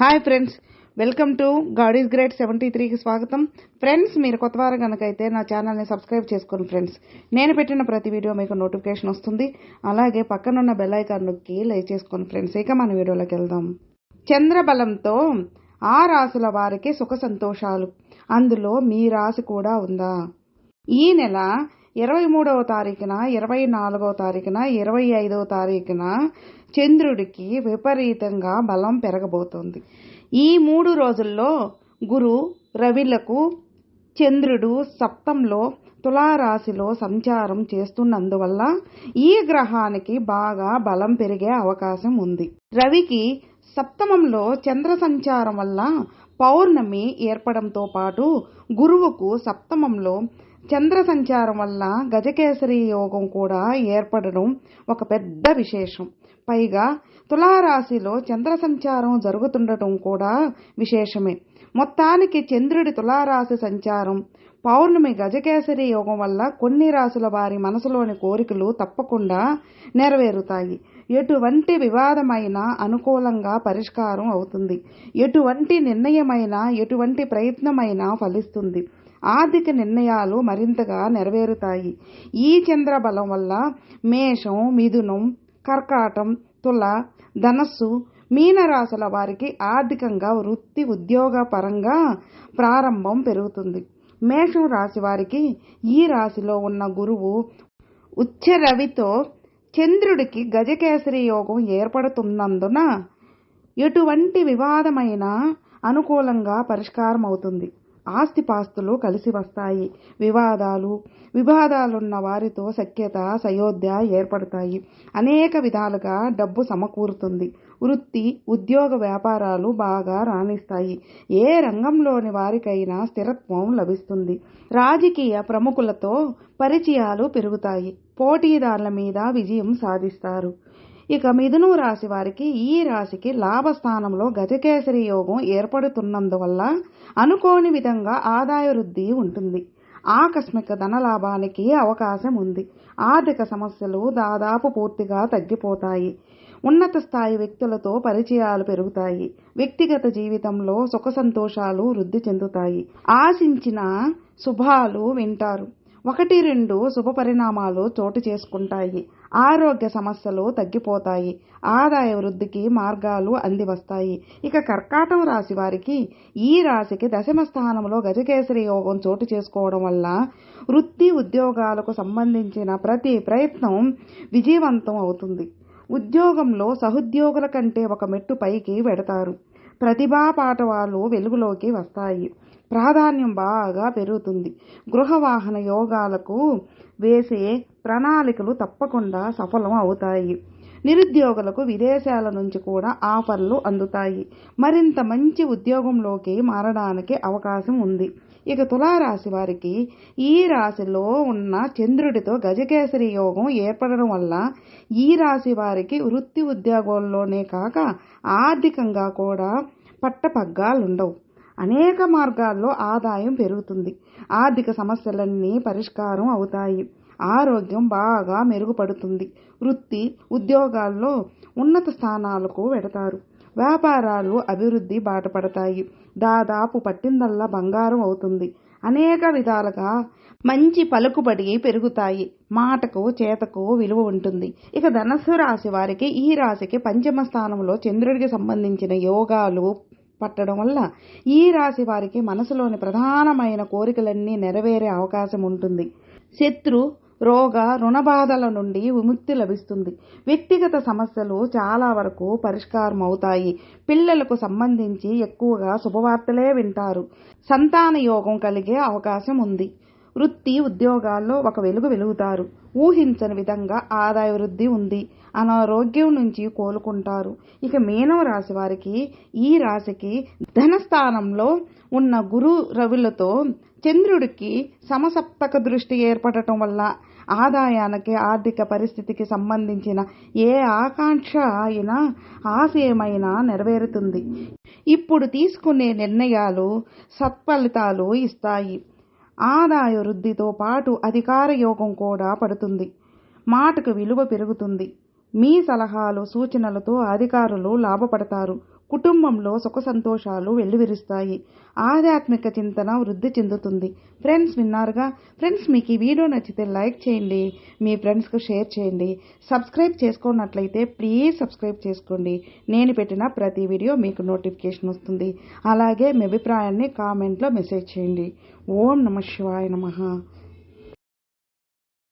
Hi friends welcome to God is great seventy త్రీకి స్వాగతం. Friends మీరు కొత్త వారు కనుక అయితే నా ఛానల్ని సబ్స్క్రైబ్ చేసుకోండి ఫ్రెండ్స్ నేను పెట్టిన ప్రతి వీడియో మీకు నోటిఫికేషన్ వస్తుంది. అలాగే పక్కనున్న బెల్ ఐకాన్ నొక్కి లైక్ చేసుకోండి ఫ్రెండ్స్ ఇక మన వీడియోలోకి వెళ్దాం. చంద్రబలంతో ఆ రాసుల వారికి సుఖ సంతోషాలు. అందులో మీ రాశి కూడా ఉందా? ఈ నెల ఇరవై మూడవ తారీఖున ఇరవై నాలుగవ తారీఖున ఇరవై ఐదవ తారీఖున చంద్రుడికి విపరీతంగా బలం పెరగబోతోంది. ఈ మూడు రోజుల్లో గురు రవిలకు చంద్రుడు సప్తంలో తులారాశిలో సంచారం చేస్తున్నందువల్ల ఈ గ్రహానికి బాగా బలం పెరిగే అవకాశం ఉంది. రవికి సప్తమంలో చంద్ర సంచారం వల్ల పౌర్ణమి ఏర్పడంతో పాటు గురువుకు సప్తమంలో చంద్ర సంచారం వల్ల గజకేసరి యోగం కూడా ఏర్పడడం ఒక పెద్ద విశేషం. పైగా తులారాశిలో చంద్ర సంచారం జరుగుతుండటం కూడా విశేషమే. మొత్తానికి చంద్రుడి తులారాశి సంచారం పౌర్ణమి గజకేసరి యోగం వల్ల కొన్ని రాశుల వారి మనసులోని కోరికలు తప్పకుండా నెరవేరుతాయి. ఎటువంటి వివాదమైన అనుకూలంగా పరిష్కారం అవుతుంది. ఎటువంటి నిర్ణయమైన ఎటువంటి ప్రయత్నమైనా ఫలిస్తుంది. ఆర్థిక నిర్ణయాలు మరింతగా నెరవేరుతాయి. ఈ చంద్రబలం వల్ల మేషం మిథునం కర్కాటం తుల ధనస్సు మీనరాశుల వారికి ఆర్థికంగా వృత్తి ఉద్యోగ పరంగా ప్రారంభం పెరుగుతుంది. మేషం రాశి వారికి ఈ రాశిలో ఉన్న గురువు ఉచ్చ రవితో చంద్రుడికి గజకేసరి యోగం ఏర్పడుతున్నందున ఎటువంటి వివాదమైన అనుకూలంగా పరిష్కారం అవుతుంది ఆస్తిపాస్తులు కలిసి వస్తాయి. వివాదాలు వివాదాలున్న వారితో సఖ్యత సయోధ్య ఏర్పడతాయి. అనేక విధాలుగా డబ్బు సమకూరుతుంది. వృత్తి ఉద్యోగ వ్యాపారాలు బాగా రాణిస్తాయి. ఏ రంగంలోని వారికైనా స్థిరత్వం లభిస్తుంది. రాజకీయ ప్రముఖులతో పరిచయాలు పెరుగుతాయి. పోటీదారుల మీద విజయం సాధిస్తారు. ఇక మిథును రాశి వారికి ఈ రాశికి లాభస్థానంలో గజకేసరి యోగం ఏర్పడుతున్నందువల్ల అనుకోని విధంగా ఆదాయ వృద్ధి ఉంటుంది. ఆకస్మిక ధనలాభానికి అవకాశం ఉంది. ఆర్థిక సమస్యలు దాదాపు పూర్తిగా తగ్గిపోతాయి. ఉన్నత స్థాయి వ్యక్తులతో పరిచయాలు పెరుగుతాయి. వ్యక్తిగత జీవితంలో సుఖ సంతోషాలు వృద్ధి చెందుతాయి. ఆశించిన శుభాలు వింటారు. ఒకటి రెండు శుభ పరిణామాలు చోటు చేసుకుంటాయి. ఆరోగ్య సమస్యలు తగ్గిపోతాయి. ఆదాయ వృద్ధికి మార్గాలు అందివస్తాయి. ఇక కర్కాటం రాశి వారికి ఈ రాశికి దశమ స్థానంలో గజకేసరి యోగం చోటు చేసుకోవడం వల్ల వృత్తి ఉద్యోగాలకు సంబంధించిన ప్రతి ప్రయత్నం విజయవంతం అవుతుంది. ఉద్యోగంలో సహోద్యోగుల కంటే ఒక మెట్టు పైకి వెడతారు. ప్రతిభా పాఠవాలు వెలుగులోకి వస్తాయి. ప్రాధాన్యం బాగా పెరుగుతుంది. గృహవాహన యోగాలకు వేసే ప్రణాళికలు తప్పకుండా సఫలం అవుతాయి. నిరుద్యోగులకు విదేశాల నుంచి కూడా ఆఫర్లు అందుతాయి. మరింత మంచి ఉద్యోగంలోకి మారడానికి అవకాశం ఉంది. ఇక తులారాశి వారికి ఈ రాశిలో ఉన్న చంద్రుడితో గజకేసరి యోగం ఏర్పడడం వల్ల ఈ రాశి వారికి వృత్తి ఉద్యోగాల్లోనే కాక ఆర్థికంగా కూడా పట్టపగ్గాలుండవు. అనేక మార్గాల్లో ఆదాయం పెరుగుతుంది. ఆర్థిక సమస్యలన్నీ పరిష్కారం అవుతాయి. ఆరోగ్యం బాగా మెరుగుపడుతుంది. వృత్తి ఉద్యోగాల్లో ఉన్నత స్థానాలకు వెడతారు. వ్యాపారాలు అభివృద్ధి బాటపడతాయి. దాదాపు పట్టిందల్లా బంగారం అవుతుంది. అనేక విధాలుగా మంచి పలుకుబడి పెరుగుతాయి. మాటకు చేతకు విలువ ఉంటుంది. ఇక ధనస్సు రాశి వారికి ఈ రాశికి పంచమ స్థానంలో చంద్రుడికి సంబంధించిన యోగాలు పట్టడం వల్ల ఈ రాశి వారికి మనసులోని ప్రధానమైన కోరికలన్నీ నెరవేరే అవకాశం ఉంటుంది. శత్రు రోగ రుణబాధల నుండి విముక్తి లభిస్తుంది. వ్యక్తిగత సమస్యలు చాలా వరకు పరిష్కారం అవుతాయి పిల్లలకు సంబంధించి ఎక్కువగా శుభవార్తలే వింటారు. సంతాన యోగం కలిగే అవకాశం ఉంది. వృత్తి ఉద్యోగాల్లో ఒక వెలుగు వెలుగుతారు. ఊహించని విధంగా ఆదాయ వృద్ధి ఉంది. అనారోగ్యం నుంచి కోలుకుంటారు. ఇక మీనం రాశి వారికి ఈ రాశికి ధనస్థానంలో ఉన్న గురు రవులతో చంద్రుడికి సమసప్తక దృష్టి ఏర్పడటం వల్ల ఆదాయానికి ఆర్థిక పరిస్థితికి సంబంధించిన ఏ ఆకాంక్ష అయినా ఆశయమైనా నెరవేరుతుంది. ఇప్పుడు తీసుకునే నిర్ణయాలు సత్ఫలితాలు ఇస్తాయి. ఆదాయ వృద్ధితో పాటు అధికార యోగం కూడా పడుతుంది. మాటకు విలువ పెరుగుతుంది. మీ సలహాలు సూచనలతో అధికారులు లాభపడతారు. కుటుంబంలో సుఖ సంతోషాలు వెల్లువిరుస్తాయి. ఆధ్యాత్మిక చింతన వృద్ధి చెందుతుంది. ఫ్రెండ్స్ విన్నారుగా? ఫ్రెండ్స్ మీకు ఈ వీడియో నచ్చితే లైక్ చేయండి. మీ ఫ్రెండ్స్కు షేర్ చేయండి. సబ్స్క్రైబ్ చేసుకున్నట్లయితే ప్లీజ్ సబ్స్క్రైబ్ చేసుకోండి. నేను పెట్టిన ప్రతి వీడియో మీకు నోటిఫికేషన్ వస్తుంది. అలాగే మీ అభిప్రాయాన్ని కామెంట్లో మెసేజ్ చేయండి. ఓం నమ శివాయ నమ.